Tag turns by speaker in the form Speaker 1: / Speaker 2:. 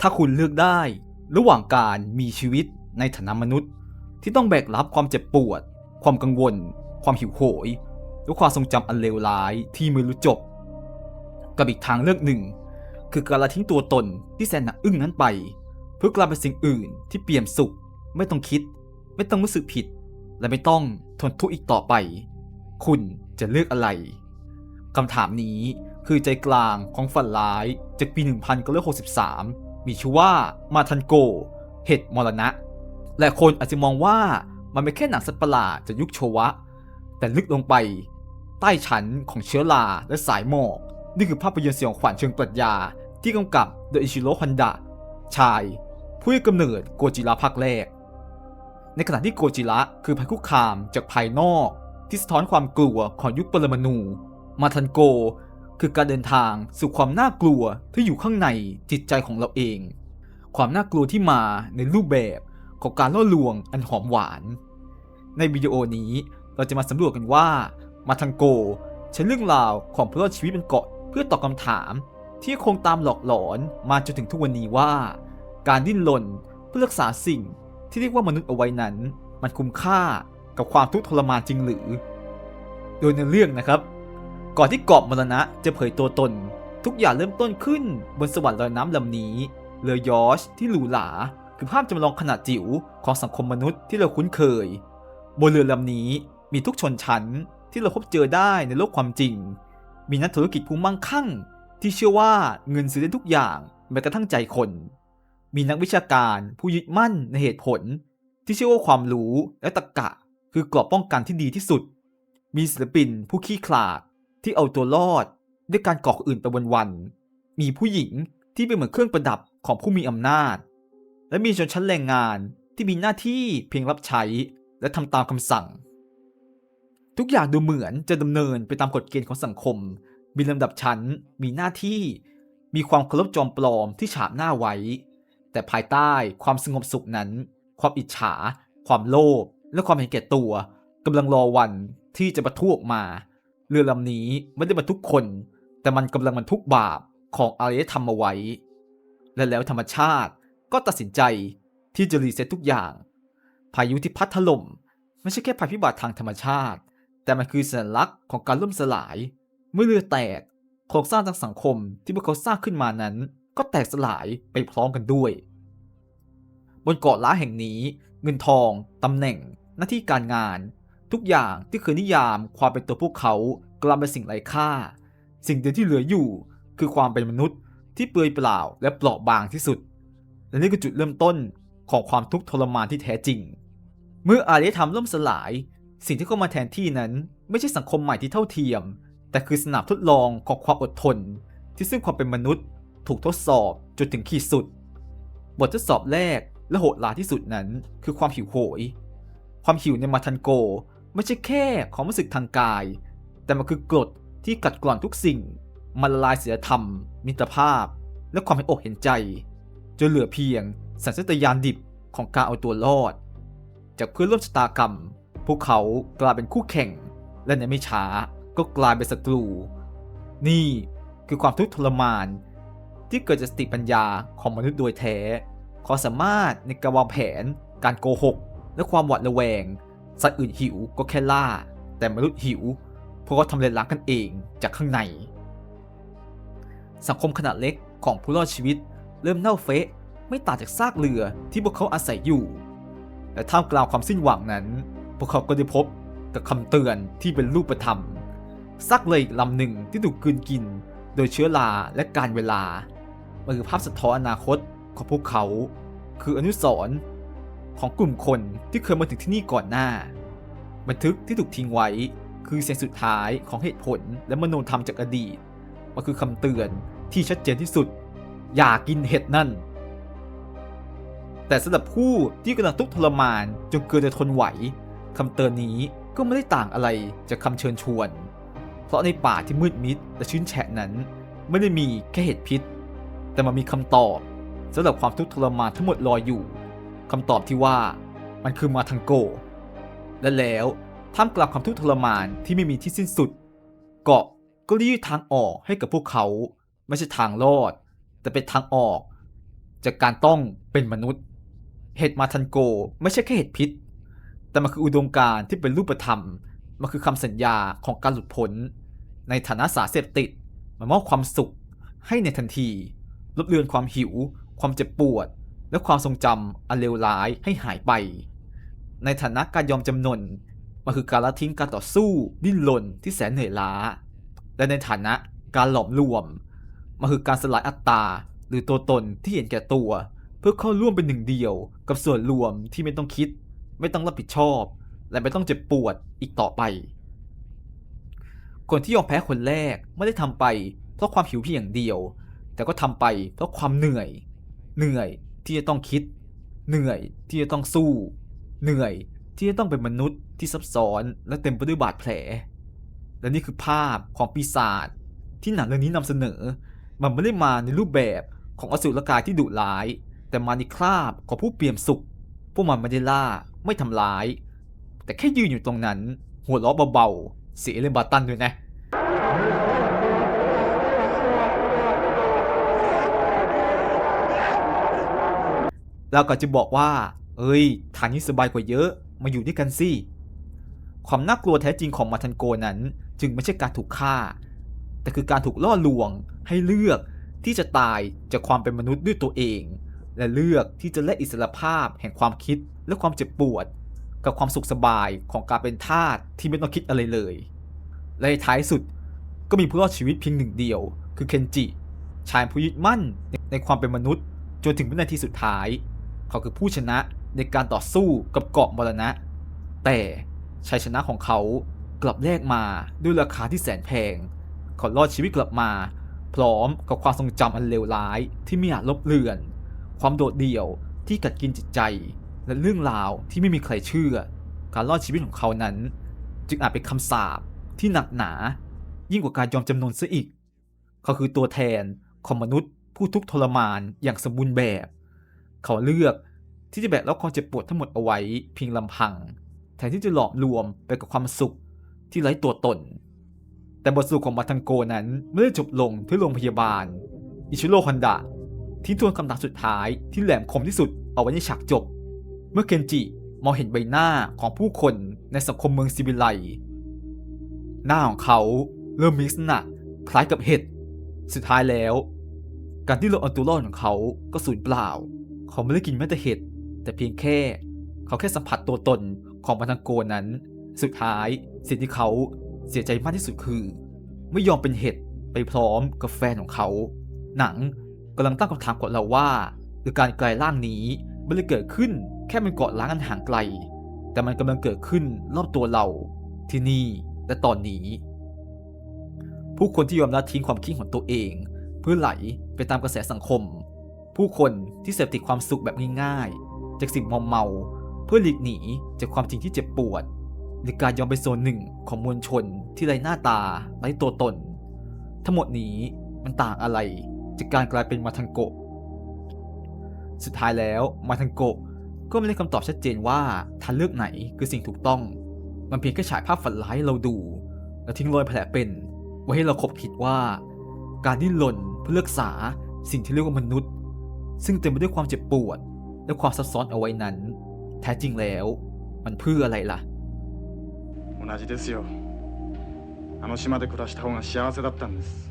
Speaker 1: ถ้าคุณเลือกได้ ระหว่างการมีชีวิตในฐานะมนุษย์ ที่ต้องแบกรับความเจ็บปวด ความกังวล ความหิวโหย และความทรงจำอันเลวร้ายที่ไม่รู้จบ กับอีกทางเลือกหนึ่ง คือการละทิ้งตัวตนที่แสนหนักอึ้งนั้นไป เพื่อกลายเป็นสิ่งอื่นที่เปี่ยมสุข ไม่ต้องคิด ไม่ต้องรู้สึกผิด และไม่ต้องทนทุกข์อีกต่อไป คุณจะเลือกอะไรคำถามนี้คือใจกลางของฝันร้ายจากปี 1963 มีชื่อว่ามาทันโก เห็ดมรณะ และคนอาจจะมองว่ามันเป็นแค่หนังสัตว์ประหลาดจากยุคโชวะ แต่ลึกลงไป ใต้ชั้นของเชื้อราและสายหมอก นี่คือภาพยนตร์สยองขวัญเชิงปรัชญา ที่กำกับโดยอิชิโร่ฮอนดะชาย ผู้ให้กำเนิดโกจิระภาคแรก ในขณะที่โกจิระคือภัยคุกคามจากภายนอก ที่สะท้อนความกลัวของยุคปรมาณูมาทันโก คือการเดินทางสู่ความน่ากลัวที่อยู่ข้างในจิตใจของเราเอง ความน่ากลัวที่มาในรูปแบบของการล่อลวงอันหอมหวาน ในวิดีโอนี้เราจะมาสำรวจกันว่ามาทังโกใช้เรื่องราวของผู้รอดชีวิตเป็นเกาะเพื่อตอบคำถาม ที่คงตามหลอกหลอนมาจนถึงทุกวันนี้ว่า การดิ้นรนเพื่อรักษาสิ่งที่เรียกว่ามนุษย์เอาไว้นั้น มันคุ้มค่ากับความทุกข์ทรมานจริงหรือ โดยในเรื่องนะครับ ก่อนที่เกาะมรณะจะเผยตัวตน ทุกอย่างเริ่มต้นขึ้นบนสวรรค์ลอยน้ำลำนี้เรือยอชที่หรูหราคือภาพจำลองขนาดจิ๋วของสังคมมนุษย์ที่เราคุ้นเคย บนเรือลำนี้มีทุกชนชั้นที่เราพบเจอได้ในโลกความจริง มีนักธุรกิจผู้มั่งคั่ง ที่เชื่อว่าเงินซื้อได้ทุกอย่างแม้กระทั่งใจคน มีนักวิชาการผู้ยึดมั่นในเหตุผล ที่เชื่อว่าความรู้และตรรกะคือกรอบป้องกันที่ดีที่สุด มีศิลปินผู้ขี้ขลาด ที่เอาตัวรอดด้วยการก่ออื่นไปวันๆ มีผู้หญิงที่เป็นเหมือนเครื่องประดับของผู้มีอำนาจ และมีชนชั้นแรงงานที่มีหน้าที่เพียงรับใช้และทำตามคำสั่ง ทุกอย่างดูเหมือนจะดำเนินไปตามกฎเกณฑ์ของสังคม มีลำดับชั้น มีหน้าที่ มีความเคารพจอมปลอมที่ฉาบหน้าไว้ แต่ภายใต้ความสงบสุขนั้น ความอิจฉา ความโลภและความเห็นแก่ตัวกำลังรอวันที่จะบรรทุกออกมา เรือลำนี้ไม่ได้บรรทุกคน แต่มันกำลังบรรทุกบาปของอารยธรรมมาไว้ และแล้วธรรมชาติก็ตัดสินใจที่จะรีเซ็ตทุกอย่าง พายุที่พัดถล่มไม่ใช่แค่ภัยพิบัติทางธรรมชาติ แต่มันคือสัญลักษณ์ของการล่มสลาย เมื่อเรือแตกโครงสร้างทางสังคมที่พวกเขาสร้างขึ้นมานั้น ก็แตกสลายไปพร้อมกันด้วย บนเกาะล้าแห่งนี้ เงินทองตำแหน่ง หน้าที่การงาน ทุกอย่างที่เคยนิยามความเป็นตัวพวกเขากลายเป็นสิ่งไร้ค่า สิ่งเดียวที่เหลืออยู่ คือความเป็นมนุษย์ที่เปลือยเปล่าและเปราะบางที่สุด และนี่คือจุดเริ่มต้นของความทุกข์ทรมานที่แท้จริง เมื่ออารยธรรมล่มสลาย สิ่งที่เข้ามาแทนที่นั้น ไม่ใช่สังคมใหม่ที่เท่าเทียม แต่คือสนามทดลองของความอดทน ที่ซึ่งความเป็นมนุษย์ ถูกทดสอบจนถึงขีดสุด บททดสอบแรกและโหดร้ายที่สุดนั้น คือความหิวโหย ความหิวในมาทันโก ไม่ใช่แค่ความรู้สึกทางกาย แต่มันคือกรดที่กัดกร่อนทุกสิ่ง มันละลายศีลธรรม มิตรภาพ และความเห็นอกเห็นใจ จนเหลือเพียงสัญชาตญาณดิบของการเอาตัวรอด จากเพื่อนร่วมชะตากรรม พวกเขากลายเป็นคู่แข่ง และในไม่ช้าก็กลายเป็นศัตรู นี่คือความทุกข์ทรมาน ที่เกิดจากสติปัญญาของมนุษย์โดยแท้ความสามารถในการวางแผน การโกหก และความหวาดระแวง สัตว์อื่นหิวก็แค่ล่า แต่มนุษย์หิว เพราะเขาทำเลายล้างกันเองจากข้างใน สังคมขนาดเล็กของผู้รอดชีวิต เริ่มเน่าเฟะไม่ต่างจากซากเรือที่พวกเขาอาศัยอยู่และท่ามกลางความสิ้นหวังนั้น พวกเขาก็ได้พบกับคำเตือนที่เป็นรูปธรรมซากเรืออีกลำหนึ่งที่ถูกกืนกิน โดยเชื้อราและการเวลามันคือภาพสะท้อนอนาคตของพวกเขา คืออนุสรณ์ของกลุ่มคนที่เคยมาถึงที่นี่ก่อนหน้า บันทึกที่ถูกทิ้งไว้ คือเสียงสุดท้ายของเหตุผลและมโนธรรมจากอดีตมันคือคำเตือนที่ชัดเจนที่สุด อย่ากินเห็ดนั่น แต่สำหรับผู้ที่กำลังทุกข์ทรมานจนเกินจะทนไหวคำเตือนนี้ก็ไม่ได้ต่างอะไรจากคำเชิญชวน เพราะในป่าที่มืดมิดและชื้นแฉะนั้น ไม่ได้มีแค่เห็ดพิษ แต่มันมีคำตอบสำหรับความทุกข์ทรมานทั้งหมดรออยู่คำตอบที่ว่ามันคือมาทังโก และแล้วท่ามกลางความทุกข์ทรมานที่ไม่มีที่สิ้นสุด เกาะก็รีดทางออกให้กับพวกเขาไม่ใช่ทางรอด แต่เป็นทางออก จากการต้องเป็นมนุษย์ เห็ดมาทันโกไม่ใช่แค่เห็ดพิษ แต่มันคืออุดมการณ์ที่เป็นรูปธรรม มันคือคำสัญญาของการหลุดพ้น ในฐานะสารเสพติดมันมอบความสุขให้ในทันทีลดเลือนความหิว ความเจ็บปวด และความทรงจำอันเลวร้ายให้หายไป ในฐานะการยอมจำนนมันคือการละทิ้งการต่อสู้ ดิ้นรนที่แสนเหนื่อยล้า และในฐานะการหลอมรวมมันคือการสลายอัตตาหรือตัวตนที่เห็นแก่ตัว เพื่อเข้าร่วมเป็นหนึ่งเดียว กับส่วนรวมที่ไม่ต้องคิด ไม่ต้องรับผิดชอบ และไม่ต้องเจ็บปวดอีกต่อไป คนที่ยอมแพ้คนแรกไม่ได้ทำไป เพราะความหิวเพียงอย่างเดียว แต่ก็ทำไปเพราะความเหนื่อย เหนื่อยที่จะต้องคิด เหนื่อยที่จะต้องสู้ เหนื่อยที่จะต้องเป็นมนุษย์ที่ซับซ้อนและเต็มไปด้วยบาดแผล และนี่คือภาพของปีศาจที่หนังเรื่องนี้นำเสนอ มันไม่ได้มาในรูปแบบของอสูรกายที่ดุร้าย แต่มาในคราบของผู้เปี่ยมสุข พวกมันไม่ได้ล่าไม่ทำร้าย แต่แค่ยืนอยู่ตรงนั้น หัวเราะเบาๆเสียเอเลนบาตันด้วยนะเราก็จะบอกว่า เอ้ย ทางนี้สบายกว่าเยอะ มาอยู่ด้วยกันสิ ความน่ากลัวแท้จริงของมาทันโกนั้น จึงไม่ใช่การถูกฆ่า แต่คือการถูกล่อลวงให้เลือกที่จะตายจากความเป็นมนุษย์ด้วยตัวเอง และเลือกที่จะแลกอิสรภาพแห่งความคิดและความเจ็บปวด กับความสุขสบายของการเป็นทาสที่ไม่ต้องคิดอะไรเลย และในท้ายสุดก็มีผู้รอดชีวิตเพียงหนึ่งเดียว คือเคนจิ ชายผู้ยึดมั่นในในความเป็นมนุษย์ จนถึงวินาทีสุดท้าย เขาคือผู้ชนะ ในการต่อสู้กับเกาะมรณะ แต่ชัยชนะของเขากลับแลกมาด้วยราคาที่แสนแพงเขารอดชีวิตกลับมา พร้อมกับความทรงจำอันเลวร้ายที่ไม่อาจลบเลือน ความโดดเดี่ยวที่กัดกินจิตใจ และเรื่องราวที่ไม่มีใครเชื่อ การรอดชีวิตของเขานั้น จึงอาจเป็นคำสาปที่หนักหนา ยิ่งกว่าการยอมจำนนซะอีก เขาคือตัวแทนของมนุษย์ผู้ทุกข์ทรมานอย่างสมบูรณ์แบบ เขาเลือก ที่จะแบกรับความเจ็บปวดทั้งหมดเอาไว้เพียงลำพัง แทนที่จะหลอมรวมไปกับความสุขที่ไร้ตัวตน แต่บทสรุปของมาทังโกนั้นไม่ได้จบลงที่โรงพยาบาล อิชิโร่ฮอนดะทิ้งทวนคำถามสุดท้ายที่แหลมคมที่สุดเอาไว้ในฉากจบ เมื่อเคนจิมองเห็นใบหน้าของผู้คนในสังคมเมืองซิบิไล หน้าของเขาเริ่มมีลักษณะคล้ายกับเห็ด สุดท้ายแล้ว การที่เราเอาตัวรอดของเขาก็สูญเปล่า เขาไม่ได้กินแม้แต่เห็ด แต่เพียงแค่เขาแค่สัมผัสตัวตนของมาทังโกนั้น สุดท้ายสิ่งที่เขาเสียใจมากที่สุดคือ ไม่ยอมเป็นเห็ดไปพร้อมกับแฟนของเขา หนังกำลังตั้งคำถามกับเราว่าหรือการกลายร่างนี้ไม่ได้เกิดขึ้นแค่มันเกาะล้างอันห่างไกล แต่มันกำลังเกิดขึ้นรอบตัวเราที่นี่และตอนนี้ ผู้คนที่ยอมละทิ้งความคิดของตัวเอง เพื่อไหลไปตามกระแสสังคม ผู้คนที่เสพติดความสุขแบบง่ายๆ จากสิ่งมอมเมา เพื่อหลีกหนีจากความจริงที่เจ็บปวด หรือการยอมเป็นส่วนหนึ่งของมวลชนที่ไร้หน้าตาไร้ตัวตน ทั้งหมดนี้มันต่างอะไรจากการกลายเป็นมาทังโกะสุดท้ายแล้วมาทังโกะก็ไม่ได้คำตอบชัดเจนว่าทางเลือกไหนคือสิ่งถูกต้อง มันเพียงแค่ฉายภาพฝันร้ายให้เราดู และทิ้งรอยแผลเป็น ไว้ให้เราคบคิดว่า การดิ้นรนเพื่อรักษาสิ่งที่เรียกว่ามนุษย์ ซึ่งเต็มไปด้วยความเจ็บปวด และความซับซ้อนเอาไว้นั้น แท้จริงแล้ว มันเพื่ออะไรล่ะ
Speaker 2: 同じですよあの島で暮らした方が幸せだったんです